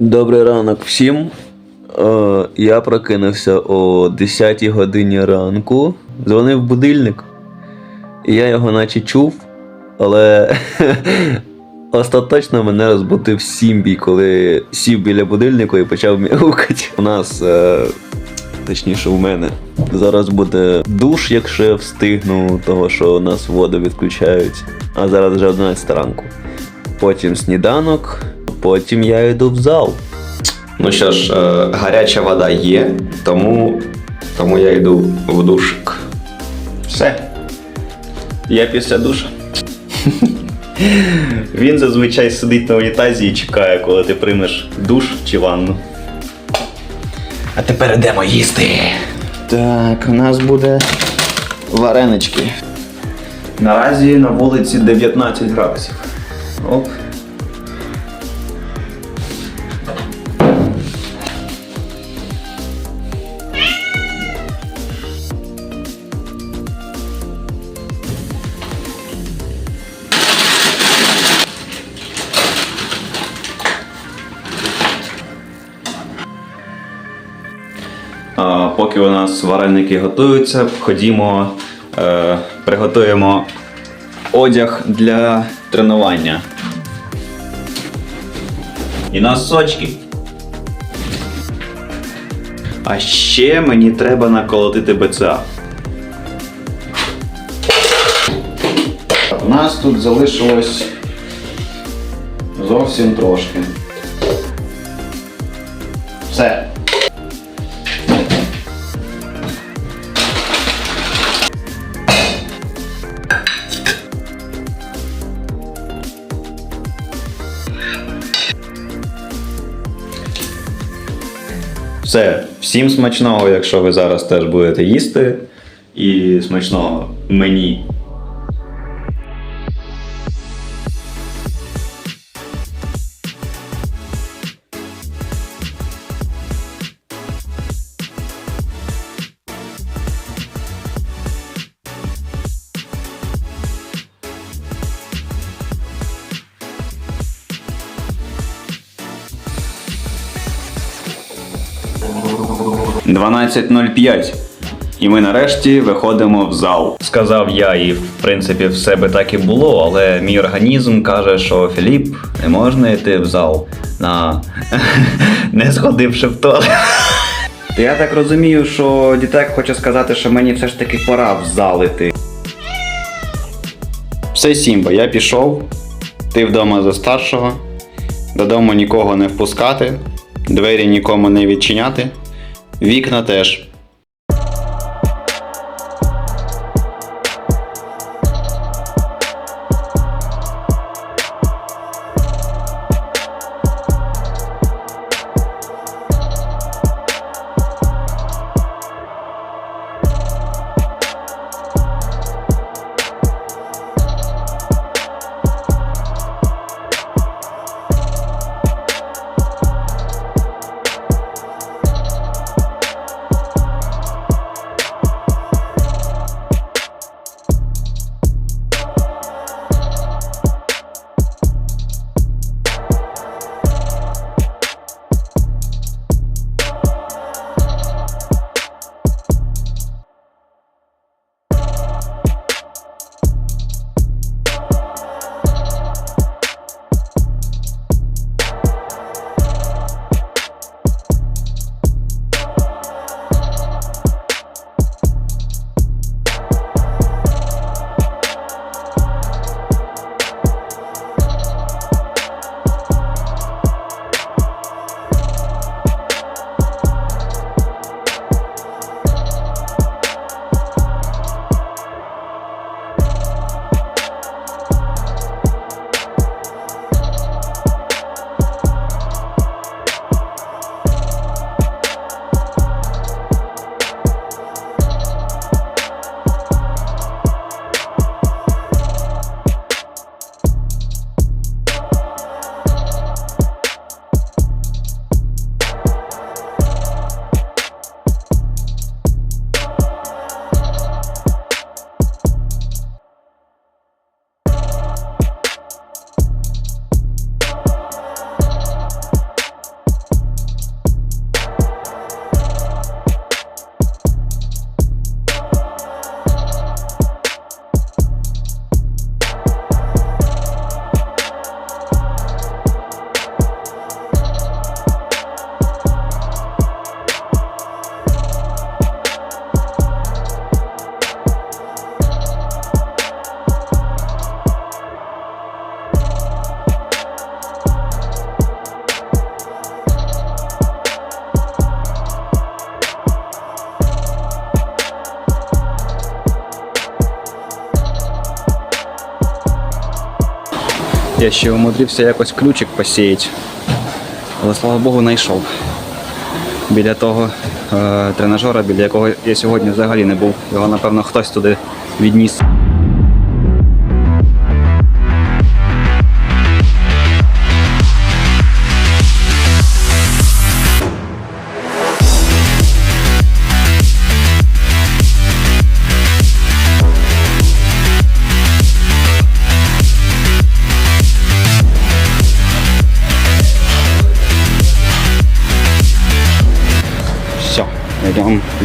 Добрий ранок всім. Е, я прокинувся о 10 годині ранку. Дзвонив будильник. Я його наче чув, але остаточно мене розбудив Сімбій, коли сів біля будильника і почав мяукати. У нас, е, точніше, у мене. Зараз буде душ, якщо я встигну, того що у нас воду відключають. А зараз вже 11 ранку. Потім сніданок, потім я йду в зал. Ну що ж, е, гаряча вода є, тому, тому я йду в душик. Все. Я після душа. Він зазвичай сидить на унітазі і чекає, коли ти приймеш душ чи ванну. А тепер йдемо їсти. Так, у нас буде варенички. Наразі на вулиці 19 градусів. Оп. Поки у нас вареники готуються, ходімо, е, приготуємо одяг для тренування. І носочки. А ще мені треба наколотити БЦА. У нас тут залишилось зовсім трошки. Все, всім смачного, якщо ви зараз теж будете їсти. І смачного мені. «12.05». І ми нарешті виходимо в зал. Сказав я, і в принципі все би так і було, але мій організм каже, що Філіп, не можна йти в зал на не сходивши в туалет. Я так розумію, що дітек хоче сказати, що мені все ж таки пора в зал іти. Все, Сімба, я пішов. Ти вдома за старшого. Додому нікого не впускати, двері нікому не відчиняти, вікна теж. Я ще умудрився якось ключик посіяти. Але слава Богу, знайшов. Біля того е, тренажера, біля якого я сьогодні взагалі не був. Його, напевно, хтось туди відніс.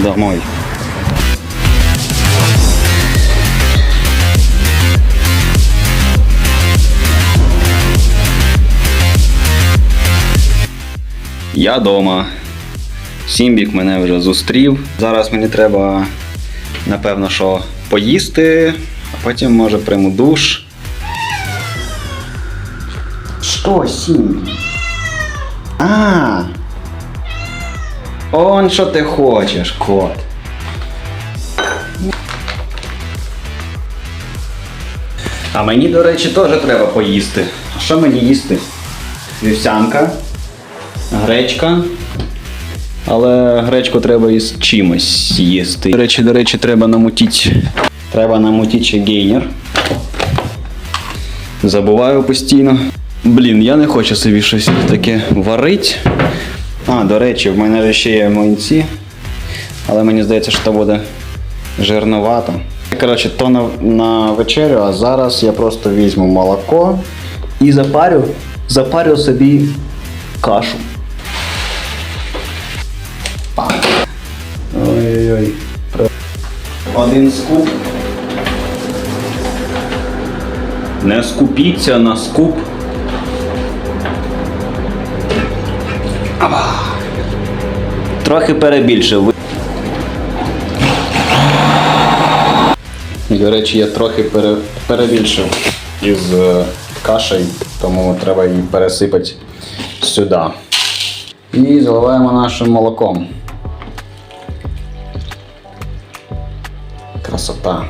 Домой. Я дома. Сімбік мене вже зустрів. Зараз мені треба, напевно, що поїсти, а потім може прийму душ. Що, Сімбік? А, Он що ти хочеш, кот. А мені, до речі, теж треба поїсти. А що мені їсти? Вівсянка, гречка. Але гречку треба із чимось їсти. До речі, до речі, треба намутити. Треба намутити ще гейнер. Забуваю постійно. Блін, я не хочу собі щось таке варити. А, до речі, в мене ще є млинці, але мені здається, що це буде жирновато. Коротше, то на, на вечерю, а зараз я просто візьму молоко і запарю, запарю собі кашу. Ой-ой-ой. Один скуп. Не скупіться на скуп. Трохи перебільшив. До речі, я трохи пере, перебільшив із е, кашею, тому треба її пересипати сюди. І заливаємо нашим молоком. Красота.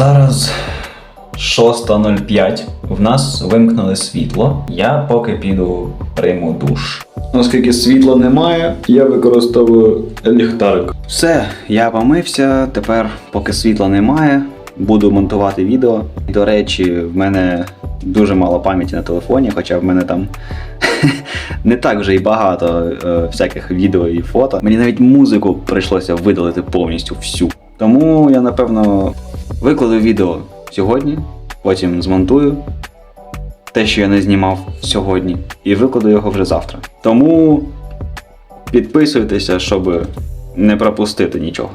Зараз 6.05. В нас вимкнули світло. Я поки піду прийму душ. Оскільки світла немає, я використовую ліхтарик. Все, я помився. Тепер, поки світла немає, буду монтувати відео. До речі, в мене дуже мало пам'яті на телефоні, хоча в мене там не так вже і багато е, всяких відео і фото. Мені навіть музику прийшлося видалити повністю всю. Тому я напевно викладу відео сьогодні, потім змонтую те, що я не знімав сьогодні, і викладу його вже завтра. Тому підписуйтеся, щоб не пропустити нічого.